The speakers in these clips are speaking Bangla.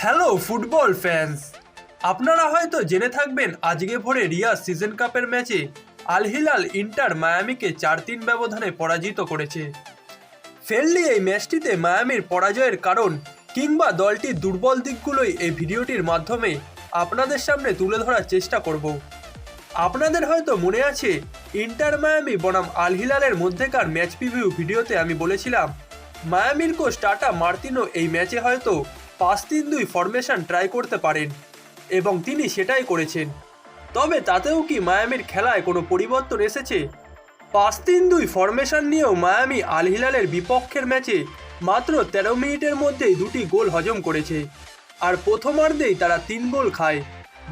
হ্যালো ফুটবল ফ্যান্স আপনারা হয়তো জেনে থাকবেন, আজকে ভোরে রিয়াজ সিজন কাপের ম্যাচে আল হিলাল ইন্টার মায়ামিকে চার তিন ব্যবধানে পরাজিত করেছে। ফেললি এই ম্যাচটিতে মায়ামির পরাজয়ের কারণ কিংবা দলটির দুর্বল দিকগুলোই এই ভিডিওটির মাধ্যমে আপনাদের সামনে তুলে ধরার চেষ্টা করব। আপনাদের হয়তো মনে আছে, ইন্টার মায়ামি বনাম আল হিলালের মধ্যেকার ম্যাচ প্রিভিউ ভিডিওতে আমি বলেছিলাম, মায়ামির কোচ টাটা মার্তিনো এই ম্যাচে হয়তো পাঁচ তিন দুই ফরমেশন ট্রাই করতে পারেন এবং তিনি সেটাই করেছেন। তবে তাতেও কি মায়ামির খেলায় কোনো পরিবর্তন এসেছে? পাঁচ তিন দুই ফরমেশন নিয়েও মায়ামি আল হিলালের বিপক্ষের ম্যাচে মাত্র তেরো মিনিটের মধ্যেই দুটি গোল হজম করেছে। আর প্রথমার্ধেই তারা তিন গোল খায়।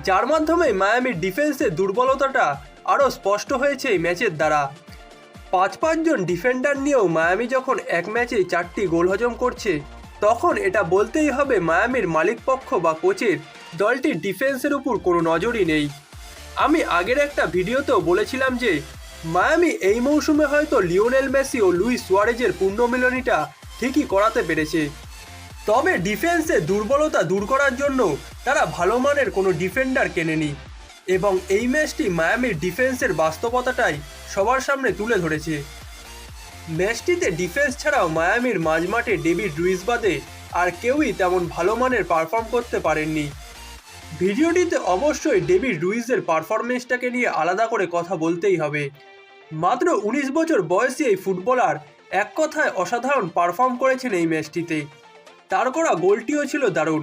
যার মাধ্যমে মায়ামির ডিফেন্সের দুর্বলতাটা আরও স্পষ্ট হয়েছে এই ম্যাচের দ্বারা। পাঁচ পাঁচজন ডিফেন্ডার নিয়েও মায়ামি যখন এক ম্যাচে চারটি গোল হজম করছে তখন এটা বলতেই হবে মায়ামির মালিকপক্ষ বা কোচের, দলটির ডিফেন্সের উপর কোনো নজরই নেই। আমি আগের একটা ভিডিওতেও বলেছিলাম যে, মায়ামি এই মৌসুমে হয়তো লিওনেল মেসি ও লুইস সুয়ারেজের পুণ্যমিলনীটা ঠিকই করাতে পেরেছে। তবে ডিফেন্সে দুর্বলতা দূর করার জন্য তারা ভালো মানের কোনো ডিফেন্ডার কেনেনি এবং এই ম্যাচটি মায়ামির ডিফেন্সের বাস্তবতাটাই সবার সামনে তুলে ধরেছে। ম্যাচটিতে ডিফেন্স ছাড়াও মায়ামির মাঝমাঠে ডেভিড রুইস বাদে আর কেউই তেমন ভালো মানের পারফর্ম করতে পারেননি। ভিডিওটিতে অবশ্যই ডেভিড রুইসের পারফরমেন্সটাকে নিয়ে আলাদা করে কথা বলতেই হবে। মাত্র উনিশ বছর বয়সী এই ফুটবলার এক কথায় অসাধারণ পারফর্ম করেছেন এই ম্যাচটিতে। তার করা গোলটিও ছিল দারুণ।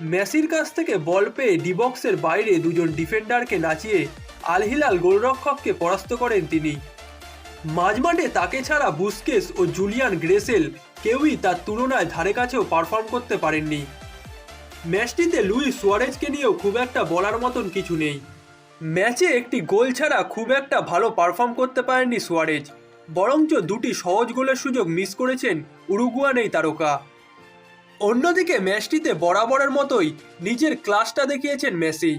মেসির কাছ থেকে বল পেয়ে ডিবক্সের বাইরে দুজন ডিফেন্ডারকে নাচিয়ে আলহিলাল গোলরক্ষককে পরাস্ত করেন তিনি। মাঝমাঠে তাকে ছাড়া বুস্কেস ও জুলিয়ান গ্রেসেল কেউই তার তুলনায় ধারে কাছেও পারফর্ম করতে পারেননি। ম্যাচটিতে লুইস সুয়ারেজকে নিয়েও খুব একটা বলার মতন কিছু নেই। ম্যাচে একটি গোল ছাড়া খুব একটা ভালো পারফর্ম করতে পারেননি সুয়ারেজ, বরঞ্চ দুটি সহজ গোলের সুযোগ মিস করেছেন উরুগুয়ান এই তারকা। অন্যদিকে ম্যাচটিতে বরাবরের মতোই নিজের ক্লাসটা দেখিয়েছেন মেসি।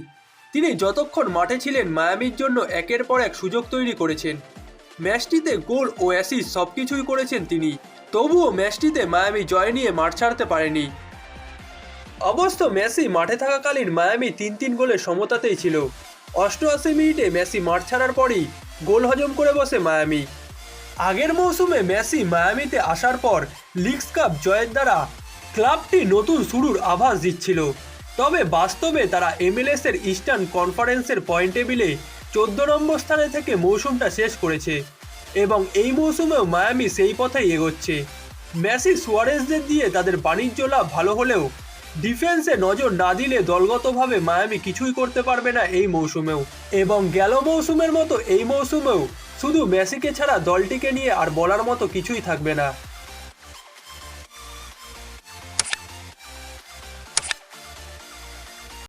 তিনি যতক্ষণ মাঠে ছিলেন, মায়ামির জন্য একের পর এক সুযোগ তৈরি করেছেন। ম্যাচটিতে গোল ও অ্যাসিস সব কিছুই করেছেন তিনি। তবুও ম্যাচটিতে মায়ামি জয় নিয়ে মাঠ ছাড়তে পারেনি। অবশ্য মেসি মাঠে থাকাকালীন মায়ামি তিন তিন গোলে সমতাতেই ছিল। অষ্টআশি মিনিটে মেসি মাঠ ছাড়ার পরই গোল হজম করে বসে মায়ামি। আগের মৌসুমে মেসি মায়ামিতে আসার পর লিগস কাপ জয়ের দ্বারা ক্লাবটি নতুন শুরুর আভাস দিচ্ছিল। তবে বাস্তবে তারা এমএলএস এর ইস্টার্ন কনফারেন্সের পয়েন্ট টেবিলে চোদ্দ নম্বর স্থানে থেকে মৌসুমটা শেষ করেছে এবং এই মৌসুমেও মায়ামি সেই পথেই এগোচ্ছে। মেসি সুয়ারেজদের দিয়ে তাদের বাণিজ্য লাভ ভালো হলেও ডিফেন্সে নজর না দিলে দলগতভাবে মায়ামি কিছুই করতে পারবে না এই মৌসুমেও। এবং গেল মৌসুমের মতো এই মৌসুমেও শুধু মেসিকে ছাড়া দলটিকে নিয়ে আর বলার মতো কিছুই থাকবে না।